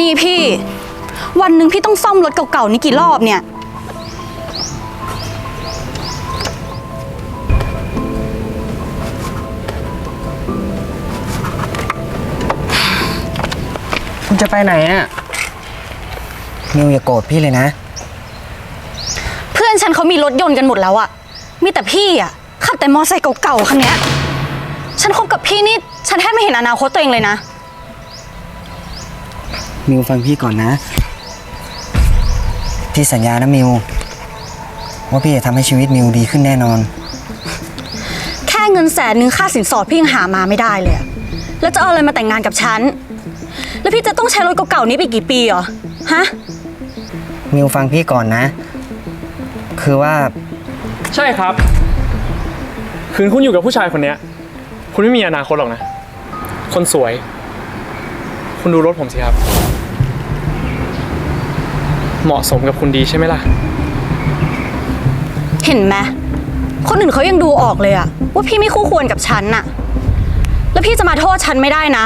นี่พี่ วันหนึ่งพี่ต้องซ่อมรถเก่าๆนี่กี่รอบเนี่ย คุณจะไปไหนอะมิวอย่าโกรธพี่เลยนะ เพื่อนฉันเขามีรถยนต์กันหมดแล้วอะมีแต่พี่อะขับแต่มอไซค์เก่าๆคันเนี้ยฉันคบกับพี่นี่ ฉันแทบไม่เห็นอนาคตตัวเองเลยนะ มิวฟังพี่ก่อนนะ พี่สัญญานะมิว ว่าพี่จะทำให้ชีวิตมิวดีขึ้นแน่นอน แค่เงินแสนนึงค่าสินสอดพี่ยังหามาไม่ได้เลยอะแล้วจะเอาอะไรมาแต่งงานกับฉัน แล้วพี่จะต้องใช้รถเก่าๆนี้ไปกี่ปีเหรอ ฮะ มิวฟังพี่ก่อนนะ คือว่าใช่ครับ คืนคุณอยู่กับผู้ชายคนเนี้ย คุณไม่มีอนาคตหรอกนะ คนสวย คุณดูรถผมสิครับ เหมาะสมกับคุณดีใช่ไหมล่ะ เห็นไหมคนอื่นเขายังดูออกเลยอะว่าพี่ไม่คู่ควรกับฉันน่ะ แล้วพี่จะมาโทษฉันไม่ได้นะ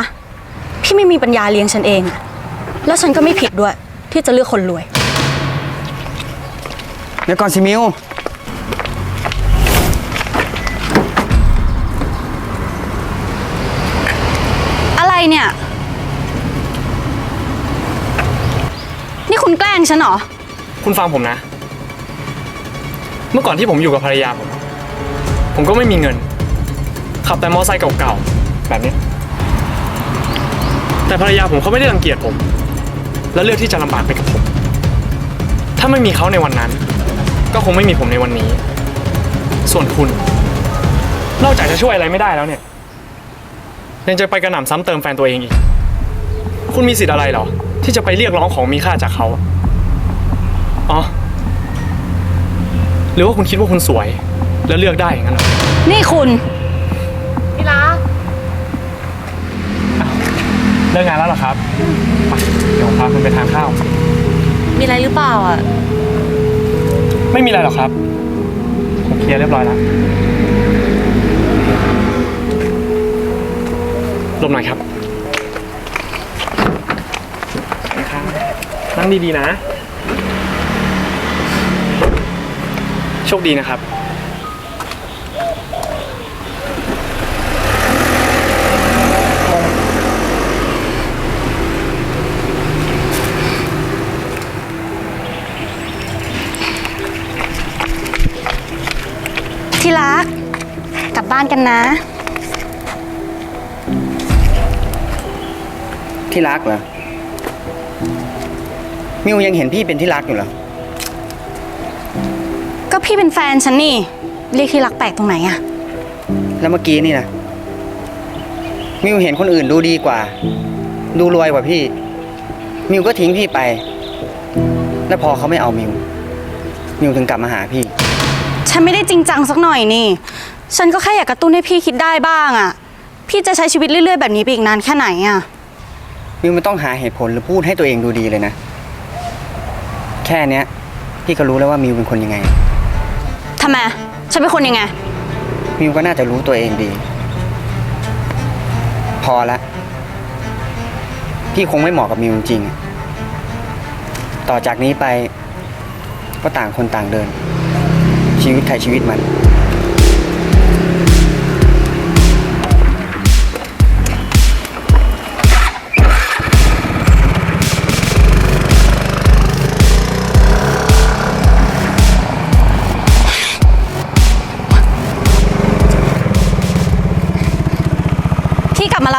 พี่ไม่มีปัญญาเลี้ยงฉันเองอะแล้วฉันก็ไม่ผิดด้วย ที่จะเลือกคนรวย เดี๋ยวก่อนสิมิวอะไรเนี่ย นี่คุณแกล้ง ฉันเหรอ คุณฟังผมนะ เมื่อก่อนที่ผมอยู่กับภรรยาผม ผมก็ไม่มีเงิน ขับแต่มอไซค์เก่าๆ แบบนี้ แต่ภรรยาผมเขาไม่ได้รังเกียจผม และเลือกที่จะลำบากไปกับผม ถ้าไม่มีเขาในวันนั้น ก็คงไม่มีผมในวันนี้ ส่วนคุณ นอกจากจะช่วยอะไรไม่ได้แล้วเนี่ยยังจะไปกระหน่ำซ้ำเติมแฟนตัวเองอีก คุณมีสิทธิ์อะไรเหรอ ที่จะไปเรียกร้องของมีค่าจากเขา อ๋อ หรือว่าคุณคิดว่าคุณสวย แล้วเลือกได้อย่างนั้นเหรอนี่คุณเลิกงานแล้วเหรอครับไปเดี๋ยวผมพาคุณไปทานข้าว มีอะไรหรือเปล่าอะ ไม่มีอะไรหรอกครับ ผมเคลียร์เรียบร้อยแล้วหลบหน่อยครับ นั่งดีๆนะ โชคดีนะครับ ที่รัก กลับบ้านกันนะ ที่รักเหรอมิวยังเห็นพี่เป็นที่รักอยู่เหรอ ก็พี่เป็นแฟนฉันนี่ เรียกที่รักแปลกตรงไหนอะแล้วเมื่อกี้นี่นะมิวเห็นคนอื่นดูดีกว่า ดูรวยกว่าพี่ มิวก็ทิ้งพี่ไป แล้วพอเขาไม่เอามิว มิวถึงกลับมาหาพี่ ฉันไม่ได้จริงจังสักหน่อยนี่ ฉันก็แค่อยากกระตุ้นให้พี่คิดได้บ้างอะพี่จะใช้ชีวิตเรื่อย ๆ แบบนี้ไปอีกนานแค่ไหนอะมิวไม่ต้องหาเหตุผลหรือพูดให้ตัวเองดูดีเลยนะ แค่เนี้ย พี่ก็รู้แล้วว่ามิวเป็นคนยังไงทำไม ฉันเป็นคนยังไง มิวก็น่าจะรู้ตัวเองดี พอละพี่คงไม่เหมาะกับมิวจริงๆอะต่อจากนี้ไป ก็ต่างคนต่างเดิน ชีวิตใครชีวิตมัน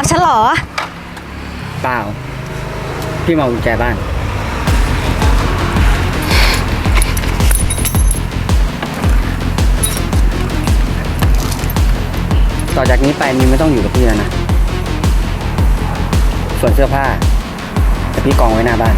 ฉันเหรอ เปล่า พี่มาเอากุญแจบ้าน ต่อจากนี้ไปมิวไม่ต้องอยู่กับพี่แล้วนะ ส่วนเสื้อผ้าแต่พี่กองไว้หน้าบ้าน